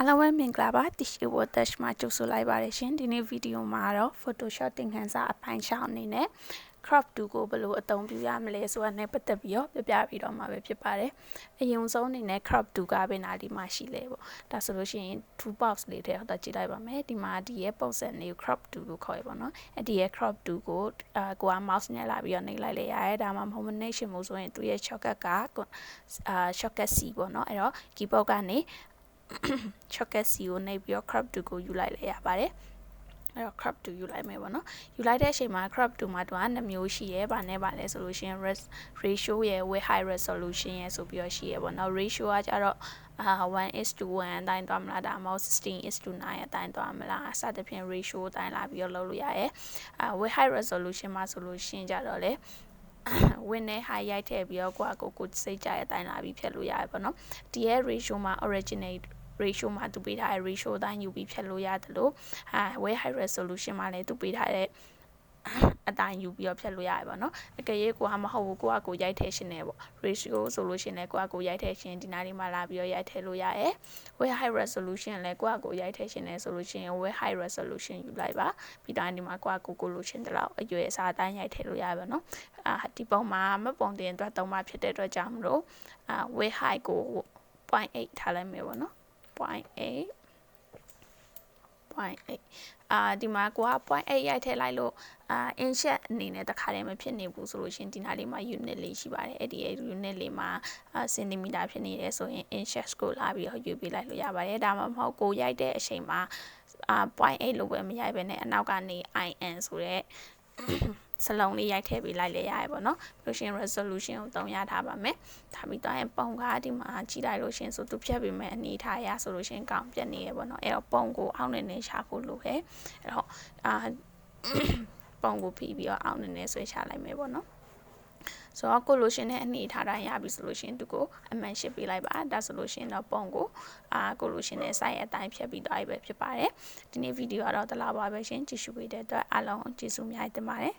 အားလုံးပဲမင်္ဂလာပါ Tish Ewo Dash မှာကြိုဆိုလိုက်ပါတယ်ရှင်ဒီနေ့ဗီဒီယိုမှာတော့ Photoshop သင်ခန်းစာအပိုင်း6အနေနဲ့ crop tool ကိုဘယ်လိုအသုံးပြုရမလဲဆိုတာနဲ့ပတ်သက်ပြီးတော့ပြပြပြီးတော့မှာပဲဖြစ်ပါတယ်အရင်ဆုံးအနေနဲ့ crop tool ကဘယ်နာဒီမှာရှိလဲပေါ့ဒါဆိုလို့ရှိရင် toolbox လေးထဲတော့ကြည့်လိုက်ပါမယ်ဒီမှာဒီရဲ့ပုံစံလေးကို crop tool လို့ခေါ်ရပါတော့အဲ့ဒီရဲ့ crop tool ကိုအာကိုက mouse နဲ့လာပြီးတော့နှိပ်လိုက်လေရတယ်ဒါမှမဟုတ်မနှိပ်ရှင်မို့ဆိုရင်သူရဲ့ shortcut ကအာ shortcut C ပေါ့နော်အဲ့တော့ keyboard ကနေ chocolate C ကိုနှိပ်ပြီးတော့ crop to ကိုယူလိုက်လဲရပါတယ်အဲ့တော့ crop to ယူလိုက်မယ်ပေါ့နော်ယူလိုက်တဲ့အချိန်မှာ crop to မှာသူက2မျိုးရှိရဲဗာနဲ့ဗာလဲဆိုလို့ရှိရင် ratio ရဲ့ with high resolution ရဲ့ဆိုပြီးတော့ရှိရဲပေါ့နော် ratio ကကြတော့အာ1 is to 1အတိုင်းသွားမလားဒါမှမဟုတ်16 is to 9အတိုင်းသွားမလားစသဖြင့် ratio အတိုင်းလာပြီးတော့လုပ်လို့ရရဲအာ with high resolution မှာဆိုလို့ရှိရင်ကြတော့လေ ဝင်းနဲ့ high ရိုက်ထည့်ပြီးတော့ကိုယ့်အကိုကိုစိတ်ကြတဲ့အတိုင်းလာပြီးဖြတ်လို့ရတယ်ပေါ့နော်ဒီရဲ့ ratio မှာ originate ratio မှာသူပေးထားတဲ့ ratio အတိုင်းယူပြီးဖြတ်လို့ရတယ်လို့ဟာ way high resolution မှာလည်းသူပေးထားတဲ့ အတိုင်းယူပြီးတော့ဖြတ်လို့ရတယ်ပေါ့နော်အကယ်၍ကိုကမဟုတ်ဘူးကိုကကိုရိုက်ထည့်ရှင်နေပေါ့ ratio ဆိုလို့ရှင်လည်းကိုကကိုရိုက်ထည့်ရှင်ဒီနားလေးမှာလာပြီးတော့ရိုက်ထည့်လို့ရတယ် way high resolution လည်းကိုကကိုရိုက်ထည့်ရှင်နေဆိုလို့ရှင် way high resolution ယူလိုက်ပါပြီးတော့ဒီမှာကိုကကိုကိုလို့ရှင်တလောက်အရွယ်အစားအတိုင်းရိုက်ထည့်လို့ရပါတော့အာဒီပုံမှာမပုံတင်အတွက်သုံးပါဖြစ်တဲ့အတွက်ကြောင့်မလို့အာ way high ကို0.8ထားလိုက်မယ်ပေါ့နော်0.8 0.8အာဒီမှာကိုက0.8ရိုက်ထည့်လိုက်လို့အာ inset အနေနဲ့တခါတည်းမဖြစ်နေဘူးဆိုလို့ရှင်ဒီနားလေးမှာ unit လေးရှိပါတယ်အဲ့ဒီ unit လေးမှာအာ centimeter ဖြစ်နေတယ်ဆိုရင် inset ကိုလာပြီးတော့ယူပေးလိုက်လို့ရပါတယ်ဒါမှမဟုတ်ကိုရိုက်တဲ့အချိန်မှာအာ0.8လို့ပဲမရိုက်ဘဲနဲ့အနောက်ကနေ in ဆိုတဲ့ စလုံးလေးရိုက်ထည့်ပေးလိုက်လေရတယ်ပေါ့နော်ပြီးလို့ရှင် resolution ကိုတုံးရထားပါမယ်ဒါပြီးတော့ရင်ပုံကားဒီမှာကြည့်လိုက်လို့ရှင်ဆိုသူဖြတ်ပေးမယ်အနေထားရဆိုလို့ရှင်ကောင်းပြတ်နေရပေါ့နော်အဲ့တော့ပုံကိုအောင်းနေနေရှာဖို့လိုခဲ့အဲ့တော့အာပုံကိုဖိပြီးတော့အောင်းနေနေဆွဲချလိုက်မယ်ပေါ့နော်ဆိုတော့ကိုလိုရှင်နဲ့အနေထားတိုင်းရပြီဆိုလို့ရှင်သူကိုအမှန်ရှစ်ပေးလိုက်ပါဒါဆိုလို့ရှင်တော့ပုံကိုအာကိုလိုရှင်နဲ့ site အတိုင်းဖြတ်ပြီးသွားပြီပဲဖြစ်ပါတယ်ဒီနေ့ဗီဒီယိုကတော့တလားပါပဲရှင်ကြည့်ရှုပေးတဲ့အတွက်အားလုံးကျေးဇူးများတင်ပါတယ်